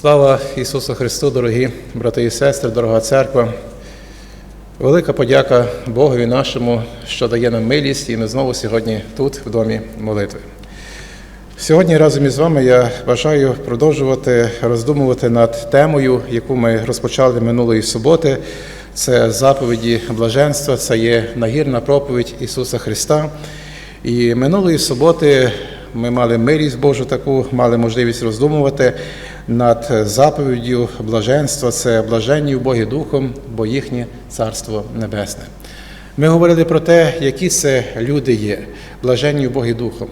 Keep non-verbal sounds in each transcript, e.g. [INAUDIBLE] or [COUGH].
Слава Ісусу Христу, дорогі брати і сестри, дорога церква. Велика подяка Богові нашому, що дає нам милість, і ми знову сьогодні тут, в домі молитви. Сьогодні разом із вами я бажаю продовжувати роздумувати над темою, яку ми розпочали минулої суботи. Це заповіді блаженства, це є нагірна проповідь Ісуса Христа. І минулої суботи ми мали милість Божу таку, мали можливість роздумувати над заповіддю блаженства, це блаженні в Богі Духом, бо їхнє Царство Небесне. Ми говорили про те, які це люди є, блаженні Богі Духом.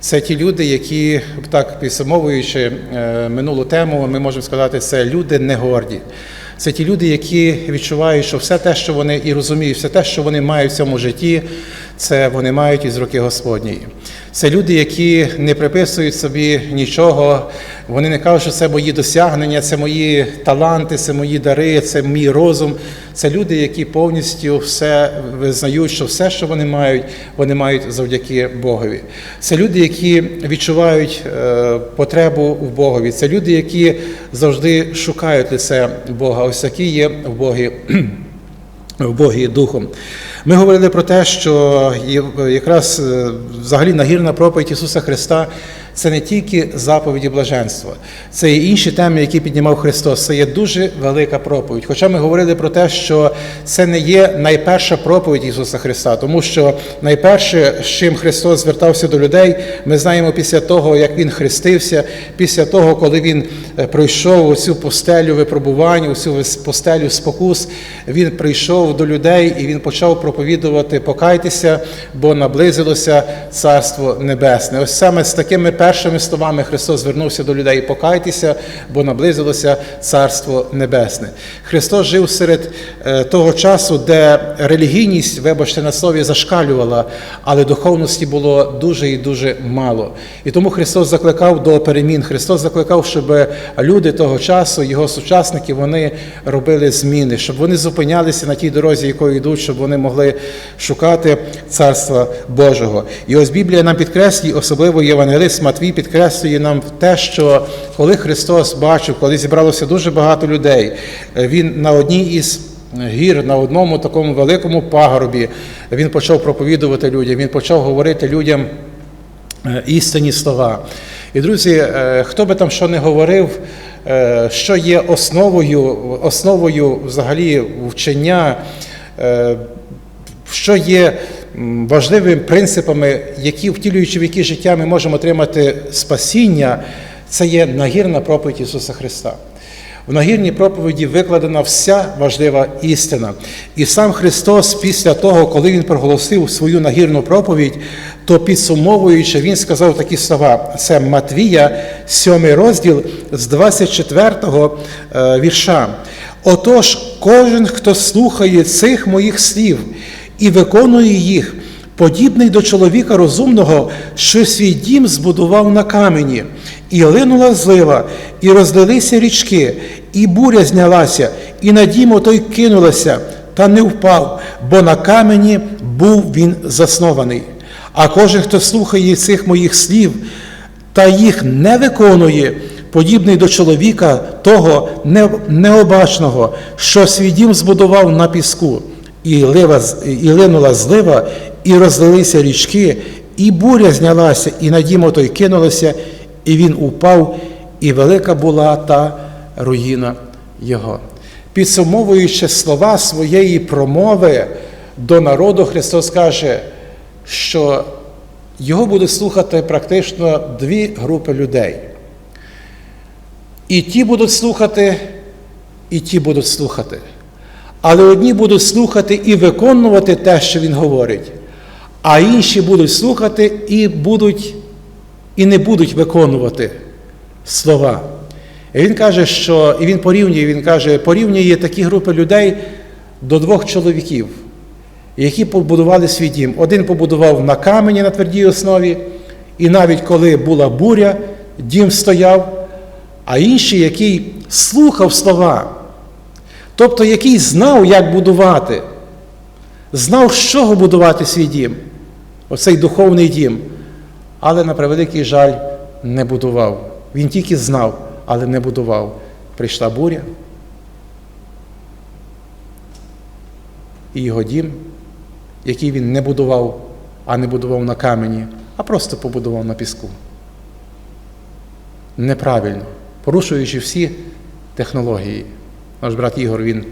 Це ті люди, які, так підсумовуючи е, минулу тему, ми можемо сказати, це люди не горді. Це ті люди, які відчувають, що все те, що вони і розуміють, все те, що вони мають в цьому житті, це вони мають із руки Господньої. Це люди, які не приписують собі нічого, вони не кажуть, що це мої досягнення, це мої таланти, це мої дари, це мій розум. Це люди, які повністю все визнають, що все, що вони мають, вони мають завдяки Богові. Це люди, які відчувають е, потребу в Богові. Це люди, які завжди шукають лице Бога. Ось такі є в Богі. [CLEARS THROAT] В Богі Духом. Ми говорили про те, що якраз е, взагалі нагірна проповідь Ісуса Христа це не тільки заповіді блаженства, це і інші теми, які піднімав Христос. Це є дуже велика проповідь. Хоча ми говорили про те, що це не є найперша проповідь Ісуса Христа, тому що найперше, з чим Христос звертався до людей, ми знаємо після того, як Він хрестився, після того, коли Він пройшов оцю постелю випробувань, оцю постелю спокус, Він прийшов до людей і Він почав проповідувати покайтеся, бо наблизилося Царство Небесне. Ось саме з такими першими словами Христос звернувся до людей покайтеся, бо наблизилося Царство Небесне. Христос жив серед того часу, де релігійність, вибачте, на слові зашкалювала, але духовності було дуже і дуже мало. І тому Христос закликав до перемін. Христос закликав, щоб люди того часу, його сучасники, вони робили зміни, щоб вони зупинялися на тій дорозі, якою йдуть, щоб вони могли шукати Царства Божого. І ось Біблія нам підкреслює, особливо Євангелист Матвій підкреслює нам те, що коли Христос бачив, коли зібралося дуже багато людей, Він на одній із гір, на одному такому великому пагорбі, він почав проповідувати людям, він почав говорити людям істинні слова. І, друзі, хто би там що не говорив, що є основою, основою взагалі вчення, що є важливими принципами, які втілюючи в які життя ми можемо отримати спасіння, це є нагірна проповідь Ісуса Христа. В нагірній проповіді викладена вся важлива істина. І сам Христос, після того, коли Він проголосив свою нагірну проповідь, то підсумовуючи, Він сказав такі слова: це Матвія, 7 розділ з 24 го вірша. Отож, кожен, хто слухає цих моїх слів і виконує їх, подібний до чоловіка розумного, що свій дім збудував на камені, і линула злива, і розлилися річки, і буря знялася, і на дім отой кинулася, та не впав, бо на камені був він заснований. А кожен, хто слухає цих моїх слів та їх не виконує, подібний до чоловіка, того необачного, що свій дім збудував на піску, і, лива, і линула злива, і розлилися річки, і буря знялася, і на дім отой кинулося, і він упав, і велика була та руїна його. Підсумовуючи слова своєї промови до народу, Христос каже, що його будуть слухати практично дві групи людей. І ті будуть слухати, і ті будуть слухати. Але одні будуть слухати і виконувати те, що Він говорить, а інші будуть слухати і будуть, і не будуть виконувати слова. І Він каже, що і він порівнює, він каже, порівнює такі групи людей до двох чоловіків, які побудували свій дім. Один побудував на камені на твердій основі, і навіть коли була буря, дім стояв, а інший, який слухав слова, тобто який знав, як будувати, знав, з чого будувати свій дім, оцей духовний дім, але на превеликий жаль не будував. Він тільки знав, але не будував. Прийшла буря, і його дім, який він не будував, а не будував на камені, а просто побудував на піску. Неправильно, порушуючи всі технології. Наш брат Ігор, він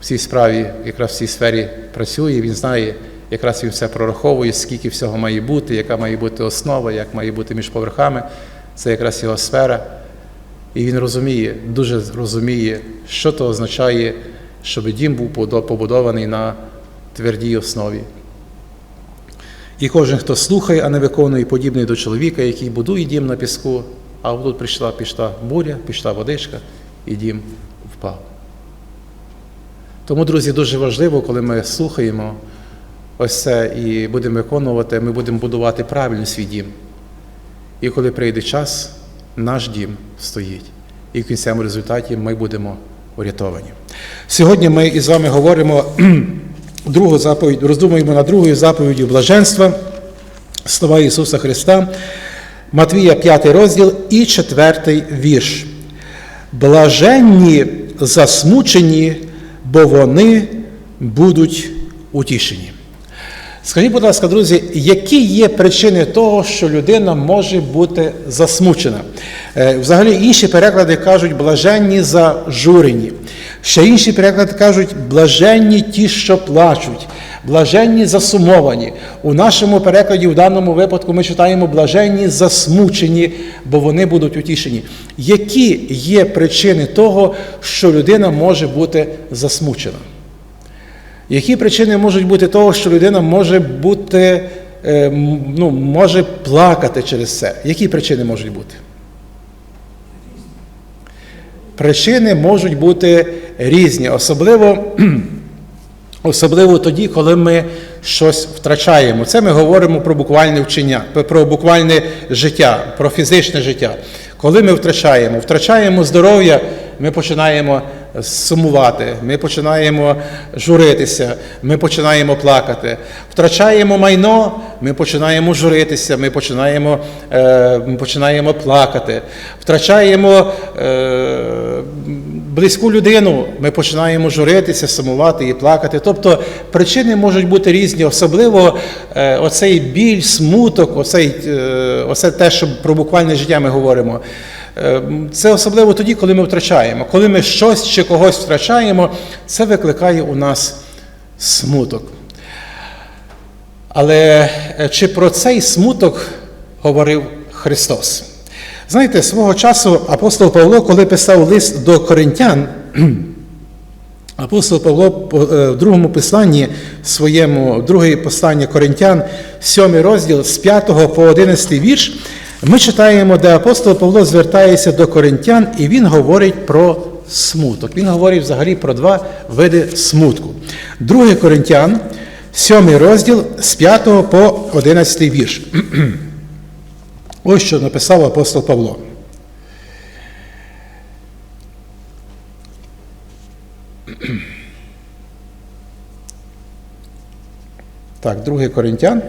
в цій справі, якраз в цій сфері працює, він знає, якраз він все прораховує, скільки всього має бути, яка має бути основа, як має бути між поверхами. Це якраз його сфера. І він розуміє, дуже розуміє, що то означає, щоб дім був побудований на твердій основі. І кожен, хто слухає, а не виконує, подібний до чоловіка, який будує дім на піску, а тут прийшла, пішла буря, пішла водичка, і дім впав. Тому, друзі, дуже важливо, коли ми слухаємо ось це і будемо виконувати, ми будемо будувати правильно свій дім. І коли прийде час, наш дім стоїть. І в кінцевому результаті ми будемо урятовані. Сьогодні ми із вами говоримо [CLEARS THROAT] другу заповідь, роздумуємо над другою заповіддю блаженства, слова Ісуса Христа, Матвія 5 розділ і 4 вірш. Блаженні засмучені, бо вони будуть утішені. Скажіть, будь ласка, друзі, які є причини того, що людина може бути засмучена? Е, Взагалі інші переклади кажуть блаженні зажурені. Ще інші переклади кажуть блаженні ті, що плачуть, блаженні засумовані. У нашому перекладі, в даному випадку, ми читаємо блаженні засмучені, бо вони будуть утішені. Які є причини того, що людина може бути засмучена? Які причини можуть бути того, що людина може бути, е, ну, може плакати через це? Які причини можуть бути? Причини можуть бути різні, особливо, [CLEARS THROAT] особливо тоді, коли ми щось втрачаємо. Це ми говоримо про буквальне вчення, про буквальне життя, про фізичне життя. Коли ми втрачаємо, втрачаємо здоров'я, ми починаємо сумувати, ми починаємо журитися, ми починаємо плакати. Втрачаємо майно, ми починаємо журитися, ми починаємо е, починаємо плакати. Втрачаємо е, близьку людину, ми починаємо журитися, сумувати і плакати. Тобто причини можуть бути різні, особливо е, оцей біль, смуток, оцей, е, оце те, що про буквальне життя ми говоримо. Це особливо тоді, коли ми втрачаємо. Коли ми щось чи когось втрачаємо, це викликає у нас смуток. Але чи про цей смуток говорив Христос? Знаєте, свого часу апостол Павло, коли писав лист до коринтян, [CLEARS THROAT] апостол Павло в другому посланні своєму, друге послання коринтян, 7 розділ з 5 по 11 вірш, ми читаємо, де апостол Павло звертається до коринтян, і він говорить про смуток. Він говорить взагалі про два види смутку. Друге Коринтян, 7 розділ з 5 по 11 вірш. Ось що написав апостол Павло. Так, 2 Коринтян.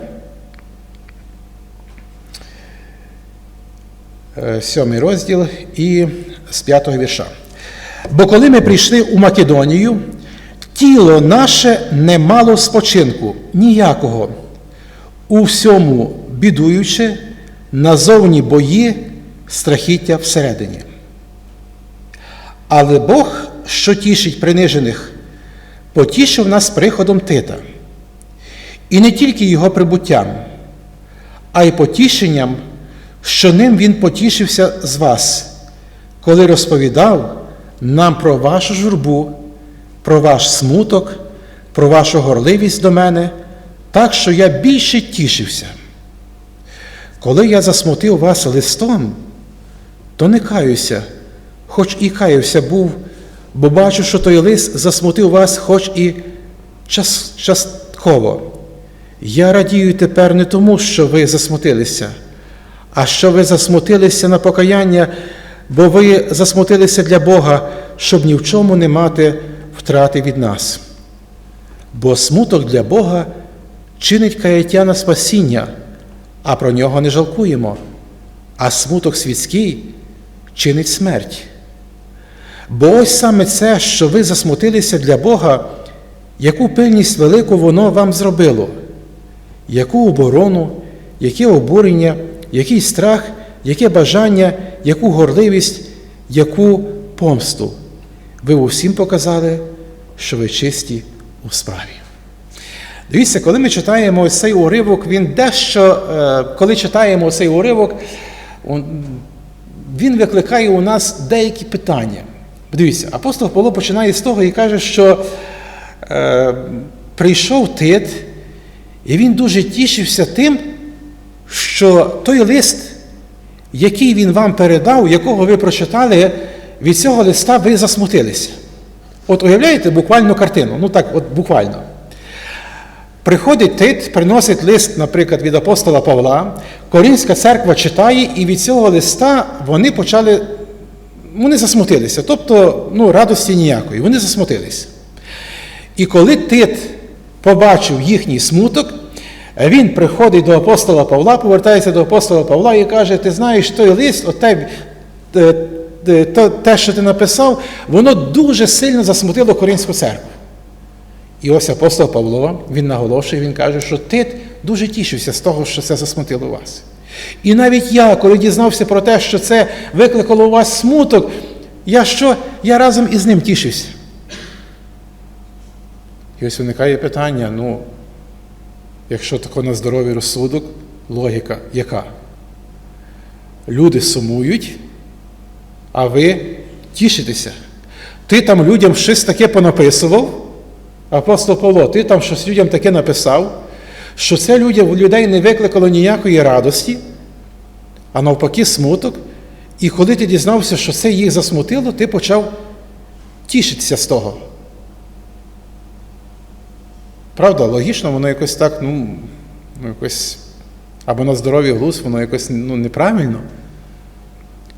Сьомий розділ і з п'ятого вірша. Бо коли ми прийшли у Македонію, тіло наше не мало спочинку ніякого, у всьому бідуючи, назовні бої, страхіття всередині. Але Бог, що тішить принижених, потішив нас приходом Тита, і не тільки його прибуттям, а й потішенням що ним він потішився з вас, коли розповідав нам про вашу журбу, про ваш смуток, про вашу горливість до мене, так що я більше тішився. Коли я засмутив вас листом, то не каюся, хоч і каявся був, бо бачу, що той лист засмутив вас, хоч і частково. Я радію тепер не тому, що ви засмутилися а що ви засмутилися на покаяння, бо ви засмутилися для Бога, щоб ні в чому не мати втрати від нас. Бо смуток для Бога чинить каяття на спасіння, а про нього не жалкуємо, а смуток світський чинить смерть. Бо ось саме це, що ви засмутилися для Бога, яку пильність велику воно вам зробило, яку оборону, яке обурення, який страх, яке бажання, яку горливість, яку помсту. Ви усім показали, що ви чисті у справі. Дивіться, коли ми читаємо цей уривок, він дещо, е, коли читаємо цей уривок, він викликає у нас деякі питання. Дивіться, апостол Павло починає з того і каже, що е, прийшов Тит, і він дуже тішився тим, що той лист, який він вам передав, якого ви прочитали, від цього листа ви засмутилися. От уявляєте буквально картину, ну так, от буквально. Приходить Тит, приносить лист, наприклад, від апостола Павла, Корінська церква читає, і від цього листа вони почали, вони засмутилися. Тобто, ну, радості ніякої, вони засмутилися. І коли Тит побачив їхній смуток, він приходить до апостола Павла, повертається до апостола Павла і каже: Ти знаєш, той лист, оте, те, те, те, що ти написав, воно дуже сильно засмутило Корінську церкву. І ось апостол Павло, він наголошує, він каже, що Тит дуже тішився з того, що це засмутило вас. І навіть я, коли дізнався про те, що це викликало у вас смуток, я що? Я разом із ним тішився. І ось виникає питання: ну, якщо тако на здоровий розсудок, логіка яка? Люди сумують, а ви тішитеся. Ти там людям щось таке понаписував, апостол Павло, ти там щось людям таке написав, що це людям, людей не викликало ніякої радості, а навпаки, смуток. І коли ти дізнався, що це їх засмутило, ти почав тішитися з того. Правда, логічно, воно якось так, ну, ну якось, або на здоров'я глузд, воно якось ну, неправильно.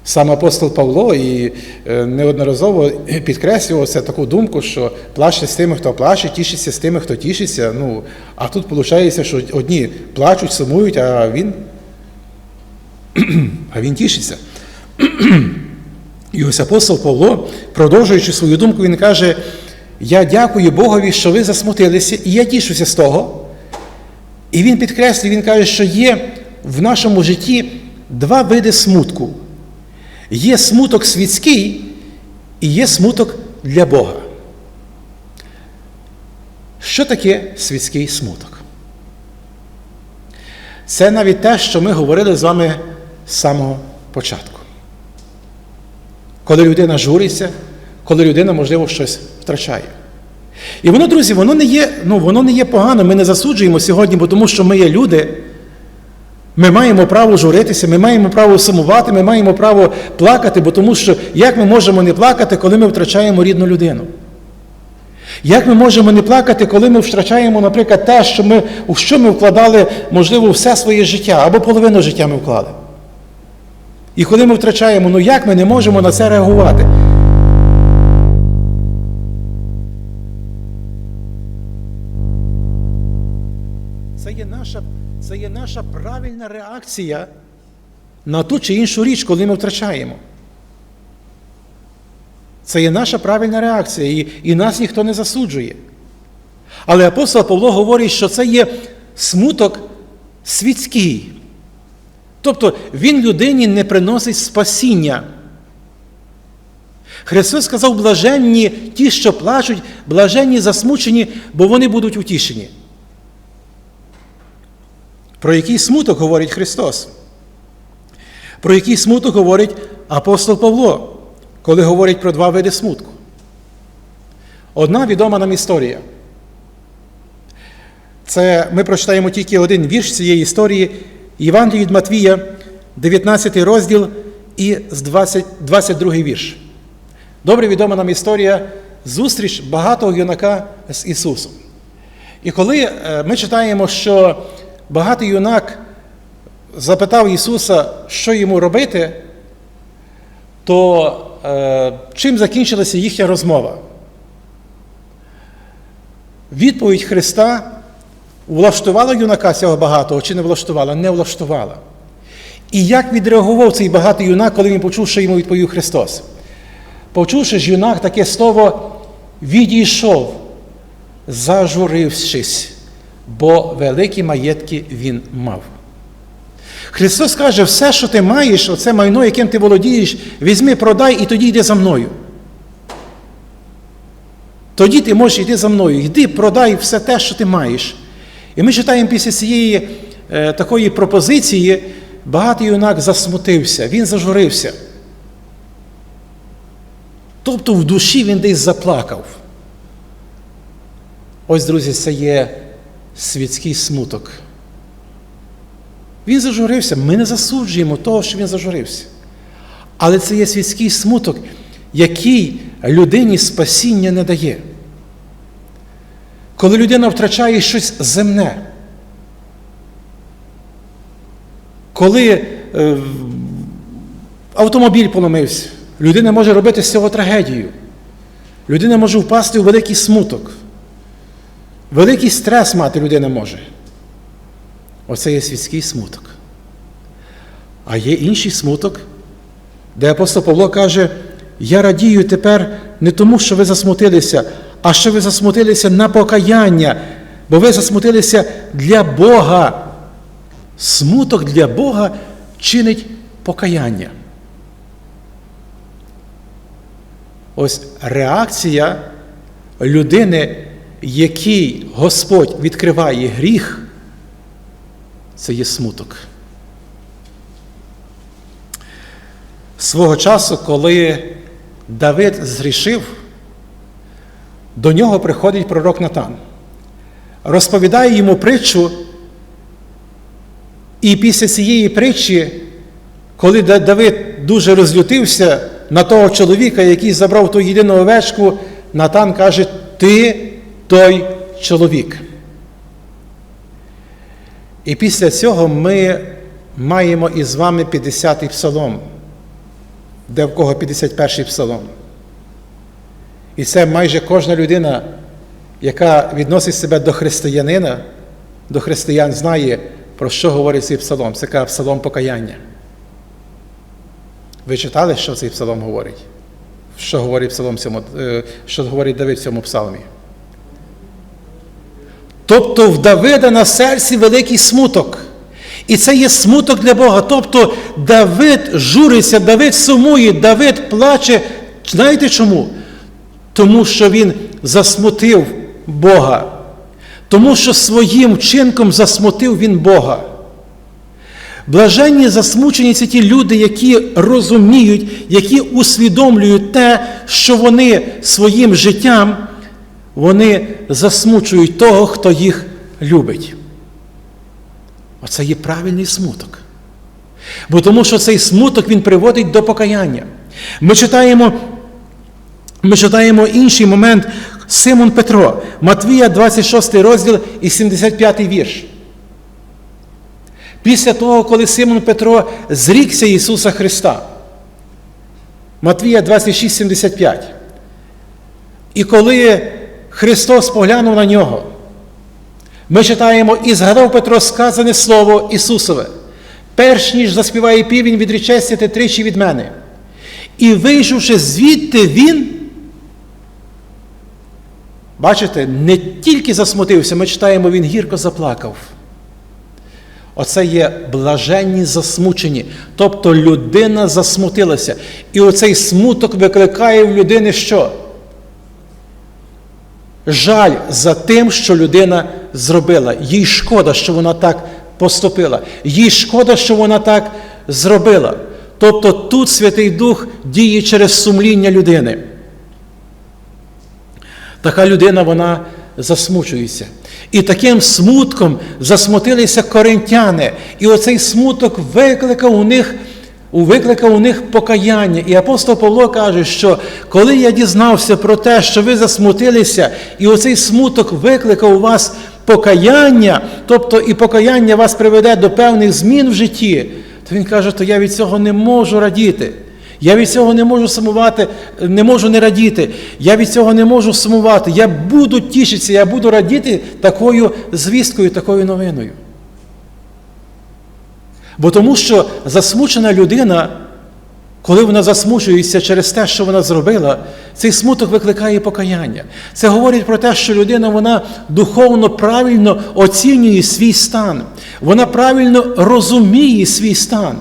Сам апостол Павло і е, неодноразово [CLEARS THROAT] підкреслював це таку думку, що плачте з тими, хто плаче, тішиться з тими, хто тішиться. Ну, а тут виходить, що одні плачуть, сумують, а він, [CLEARS THROAT] а він тішиться. [CLEARS THROAT] І ось апостол Павло, продовжуючи свою думку, він каже: Я дякую Богові, що ви засмутилися, і я тішуся з того. І він підкреслює, він каже, що є в нашому житті два види смутку. Є смуток світський і є смуток для Бога. Що таке світський смуток? Це навіть те, що ми говорили з вами з самого початку. Коли людина журиться, коли людина, можливо, щось втрачає. І воно, друзі, воно не є, ну, воно не є погано, ми не засуджуємо сьогодні, бо тому що ми є люди. Ми маємо право журитися, ми маємо право сумувати, ми маємо право плакати, бо тому що як ми можемо не плакати, коли ми втрачаємо рідну людину? Як ми можемо не плакати, коли ми втрачаємо, наприклад, те, що ми, у що ми вкладали, можливо, все своє життя або половину життя ми вклали? І коли ми втрачаємо, ну як ми не можемо на це реагувати? Наша правильна реакція на ту чи іншу річ, коли ми втрачаємо. Це є наша правильна реакція, і, і нас ніхто не засуджує. Але апостол Павло говорить, що це є смуток світський. Тобто він людині не приносить спасіння. Христос сказав, блаженні ті, що плачуть, блаженні засмучені, бо вони будуть утішені. Про який смуток говорить Христос? Про який смуток говорить апостол Павло, коли говорить про два види смутку? Одна відома нам історія. Це ми прочитаємо тільки один вірш цієї історії Євангелії від Матвія, 19 розділ і з 20, 22 вірш. Добре відома нам історія зустріч багатого юнака з Ісусом. І коли е, ми читаємо, що багатий юнак запитав Ісуса, що йому робити, то е, чим закінчилася їхня розмова? Відповідь Христа влаштувала юнака цього багатого чи не влаштувала? Не влаштувала. І як відреагував цей багатий юнак, коли він почув, що йому відповів Христос? Почувши ж юнак таке слово, відійшов, зажурившись, бо великі маєтки він мав. Христос каже, все, що ти маєш, оце майно, яким ти володієш, візьми, продай і тоді йди за мною. Тоді ти можеш йти за мною. Йди, продай все те, що ти маєш. І ми читаємо після цієї е, такої пропозиції, багатий юнак засмутився, він зажурився. Тобто в душі він десь заплакав. Ось, друзі, це є світський смуток. Він зажурився. Ми не засуджуємо того, що він зажурився. Але це є світський смуток, який людині спасіння не дає. Коли людина втрачає щось земне, коли е, автомобіль поломився, людина може робити з цього трагедію. Людина може впасти у великий смуток. Великий стрес мати людина може. Оце є світський смуток. А є інший смуток, де апостол Павло каже: Я радію тепер не тому, що ви засмутилися, а що ви засмутилися на покаяння, бо ви засмутилися для Бога. Смуток для Бога чинить покаяння. Ось реакція людини, якій Господь відкриває гріх, це є смуток. Свого часу, коли Давид зрішив, до нього приходить пророк Натан, розповідає йому притчу, і після цієї притчі, коли Давид дуже розлютився на того чоловіка, який забрав ту єдину овечку, Натан каже: Ти той чоловік. І після цього ми маємо із вами 50-й псалом, де в кого 51-й псалом. І це майже кожна людина, яка відносить себе до християнина, до християн, знає, про що говорить цей псалом. Це каже псалом покаяння. Ви читали, що цей псалом говорить? Що говорить псалом цьому, що говорить Давид в цьому псалмі? Тобто в Давида на серці великий смуток. І це є смуток для Бога. Тобто Давид журиться, Давид сумує, Давид плаче. Знаєте чому? Тому що він засмутив Бога. Тому що своїм вчинком засмутив він Бога. Блаженні засмучені це ті люди, які розуміють, які усвідомлюють те, що вони своїм життям вони засмучують того, хто їх любить. Оце є правильний смуток. Бо тому що цей смуток він приводить до покаяння. Ми читаємо ми читаємо інший момент Симон Петро, Матвія, 26 розділ і 75 вірш. Після того, коли Симон Петро зрікся Ісуса Христа. Матвія 26, 75. І коли Христос поглянув на нього. Ми читаємо, і згадав Петро сказане Слово Ісусове. Перш ніж заспіває півень, відрічешся ти тричі від мене. І вийшовши звідти, він, бачите, не тільки засмутився, ми читаємо, він гірко заплакав. Оце є блаженні засмучені. Тобто людина засмутилася. І оцей смуток викликає в людини що? Жаль за тим, що людина зробила. Їй шкода, що вона так поступила. Їй шкода, що вона так зробила. Тобто тут Святий Дух діє через сумління людини. Така людина вона засмучується. І таким смутком засмутилися коринтяни. І оцей смуток викликав у них викликав у них покаяння. І апостол Павло каже, що коли я дізнався про те, що ви засмутилися, і оцей смуток викликав у вас покаяння, тобто і покаяння вас приведе до певних змін в житті, то він каже, то я від цього не можу радіти. Я від цього не можу сумувати, не можу не радіти. Я від цього не можу сумувати. Я буду тішитися, я буду радіти такою звісткою, такою новиною. Бо тому що засмучена людина, Коли вона засмучується через те, що вона зробила, цей смуток викликає покаяння. Це говорить про те, що людина вона духовно правильно оцінює свій стан, вона правильно розуміє свій стан.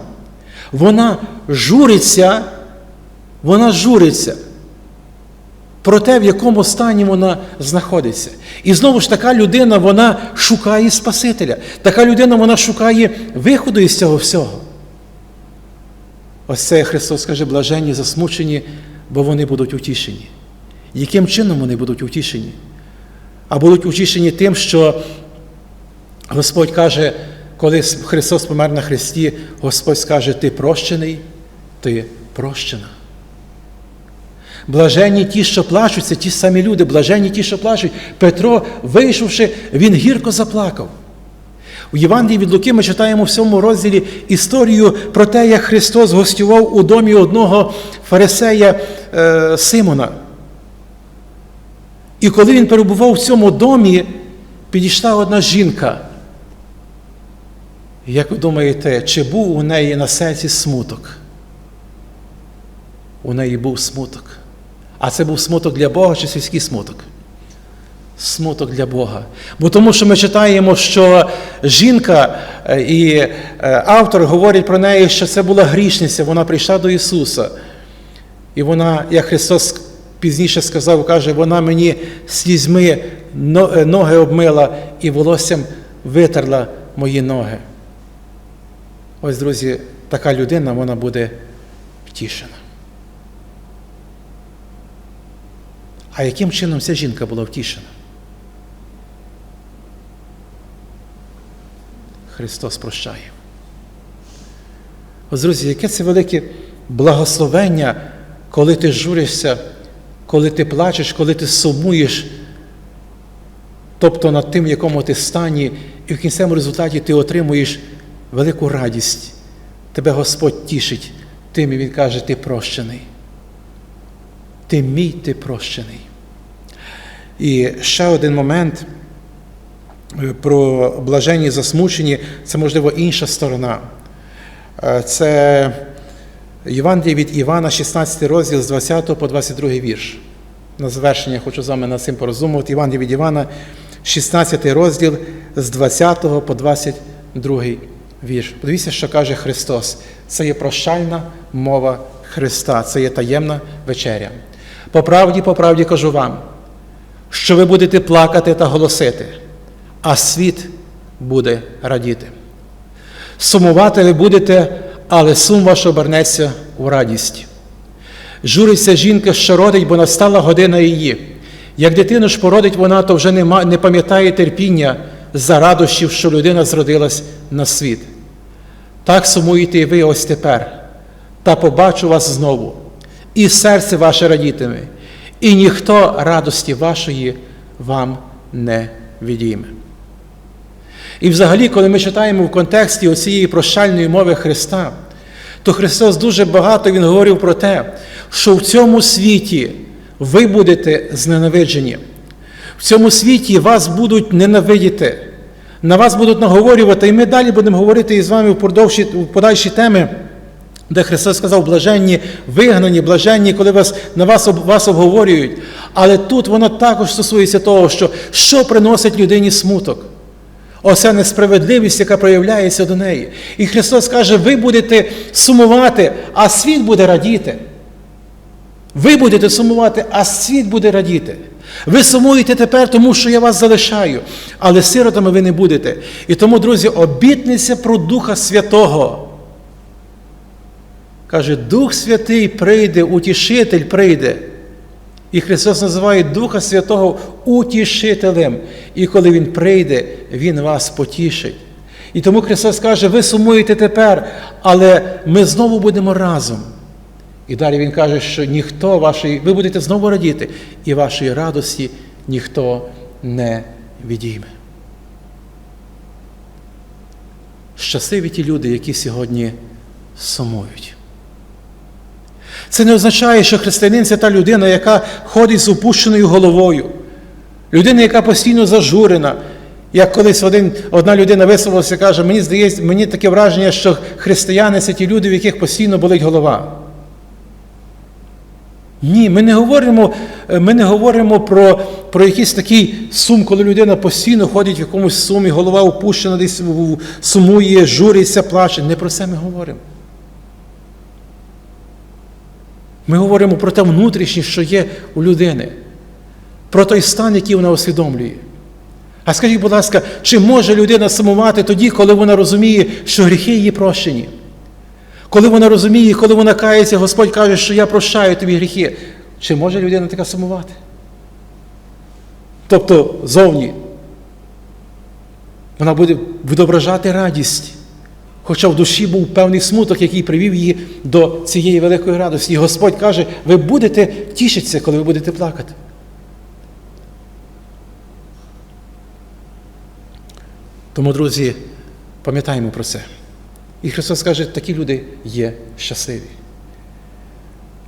Вона журиться, вона журиться про те, в якому стані вона знаходиться. І знову ж така людина вона шукає Спасителя. Така людина вона шукає виходу із цього всього. Ось це Христос каже, блаженні, засмучені, бо вони будуть утішені. Яким чином вони будуть утішені? А будуть утішені тим, що Господь каже, коли Христос помер на Христі, Господь скаже, ти прощений, ти прощена. Блаженні ті, що плачуть, це ті самі люди, блаженні ті, що плачуть. Петро, вийшовши, він гірко заплакав. У Євангелії від Луки ми читаємо в цьому розділі історію про те, як Христос гостював у домі одного фарисея е, Симона. І коли він перебував в цьому домі, підійшла одна жінка. Як ви думаєте, чи був у неї на серці смуток? У неї був смуток. А це був смуток для Бога чи сільський смуток? Смуток для Бога. Бо тому що ми читаємо, що жінка е, і е, автор говорять про неї, що це була грішниця, вона прийшла до Ісуса. І вона, як Христос пізніше сказав, каже, вона мені слізьми е, ноги обмила і волоссям витерла мої ноги. Ось, друзі, така людина вона буде втішена. А яким чином ця жінка була втішена? Христос прощає. Ось, друзі, яке це велике благословення, коли ти журишся, коли ти плачеш, коли ти сумуєш, тобто над тим, в якому ти стані, і в кінцевому результаті ти отримуєш велику радість. Тебе Господь тішить тим, і Він каже, ти прощений. Ти мій, ти прощений. І ще один момент е, про блаженні засмучені, це, можливо, інша сторона. Е, Це Євангеліє від Івана, 16 розділ з 20 по 22 вірш. На завершення хочу з вами над цим порозумувати. Євангеліє від Івана, 16 розділ з 20 по 22 вірш. Подивіться, що каже Христос. Це є прощальна мова Христа, це є таємна вечеря. По правді, по правді кажу вам, що ви будете плакати та голосити, а світ буде радіти. Сумувати ви будете, але сум ваш обернеться у радість. Журиться жінка, що родить, бо настала година її. Як дитину ж породить вона, то вже нема, не пам'ятає терпіння за радощів, що людина зродилась на світ. Так сумуєте і ви ось тепер, та побачу вас знову, і серце ваше радітиме, і ніхто радості вашої вам не відійме. І взагалі, коли ми читаємо в контексті оцієї прощальної мови Христа, то Христос дуже багато Він говорив про те, що в цьому світі ви будете зненавиджені. В цьому світі вас будуть ненавидіти, на вас будуть наговорювати, і ми далі будемо говорити із вами в подальші, теми, де Христос сказав, блаженні вигнані, блаженні, коли вас, на вас, вас обговорюють. Але тут воно також стосується того, що, що приносить людині смуток. Оця несправедливість, яка проявляється до неї. І Христос каже, ви будете сумувати, а світ буде радіти. Ви будете сумувати, а світ буде радіти. Ви сумуєте тепер, тому що я вас залишаю, але сиротами ви не будете. І тому, друзі, обітниця про Духа Святого. Каже, Дух Святий прийде, утішитель прийде. І Христос називає Духа Святого утішителем. І коли Він прийде, Він вас потішить. І тому Христос каже, ви сумуєте тепер, але ми знову будемо разом. І далі Він каже, що ніхто вашої, ви будете знову радіти, і вашої радості ніхто не відійме. Щасливі ті люди, які сьогодні сумують. Це не означає, що християнин це та людина, яка ходить з опущеною головою, людина, яка постійно зажурена. Як колись один, одна людина висловилася і каже, мені здається, мені таке враження, що християни це ті люди, в яких постійно болить голова. Ні, ми не говоримо, ми не говоримо про, про якийсь такий сум, коли людина постійно ходить в якомусь сумі, голова опущена, десь сумує, журиться, плаче. Не про це ми говоримо. Ми говоримо про те внутрішнє, що є у людини, про той стан, який вона усвідомлює. А скажіть, будь ласка, чи може людина сумувати тоді, коли вона розуміє, що гріхи її прощені? Коли вона розуміє, коли вона кається, Господь каже, що я прощаю тобі гріхи. Чи може людина така сумувати? Тобто зовні вона буде відображати радість, хоча в душі був певний смуток, який привів її до цієї великої радості. І Господь каже, ви будете тішитися, коли ви будете плакати. Тому, друзі, пам'ятаємо про це. І Христос каже, такі люди є щасливі.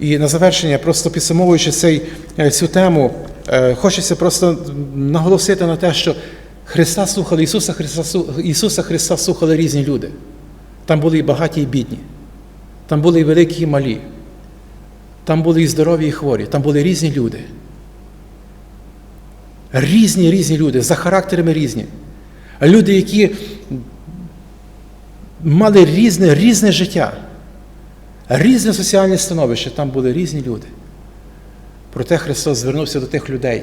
І на завершення, просто підсумовуючи цей, е, цю тему, е, хочеться просто наголосити на те, що Христа слухали, Ісуса Христа, Ісуса Христа слухали різні люди. Там були і багаті, і бідні, там були і великі, і малі, там були і здорові, і хворі, там були різні люди. Різні різні люди, за характерами різні. Люди, які мали різне, різне життя, різне соціальне становище, там були різні люди. Проте Христос звернувся до тих людей,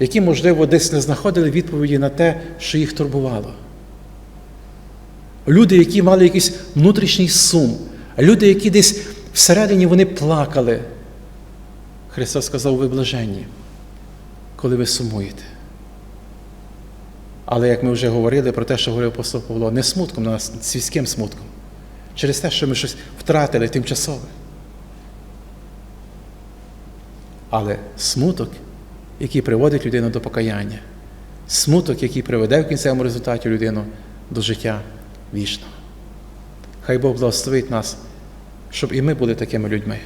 які, можливо, десь не знаходили відповіді на те, що їх турбувало. Люди, які мали якийсь внутрішній сум, люди, які десь всередині вони плакали. Христос сказав, ви блаженні, коли ви сумуєте. Але як ми вже говорили про те, що говорив апостол Павло, не смутком на світським смутком, через те, що ми щось втратили тимчасове. Але смуток, який приводить людину до покаяння, смуток, який приведе в кінцевому результаті людину до життя вічного. Хай Бог благословить нас, щоб і ми були такими людьми,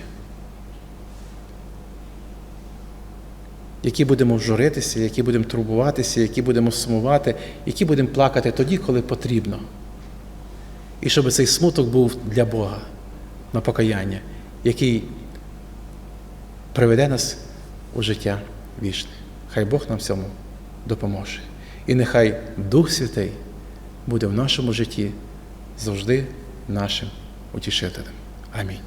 які будемо журитися, які будемо турбуватися, які будемо сумувати, які будемо плакати тоді, коли потрібно. І щоб цей смуток був для Бога на покаяння, який приведе нас у життя вічне. Хай Бог нам в цьому допоможе. І нехай Дух Святий буде в нашому житті завжди нашим утішителем. Амінь.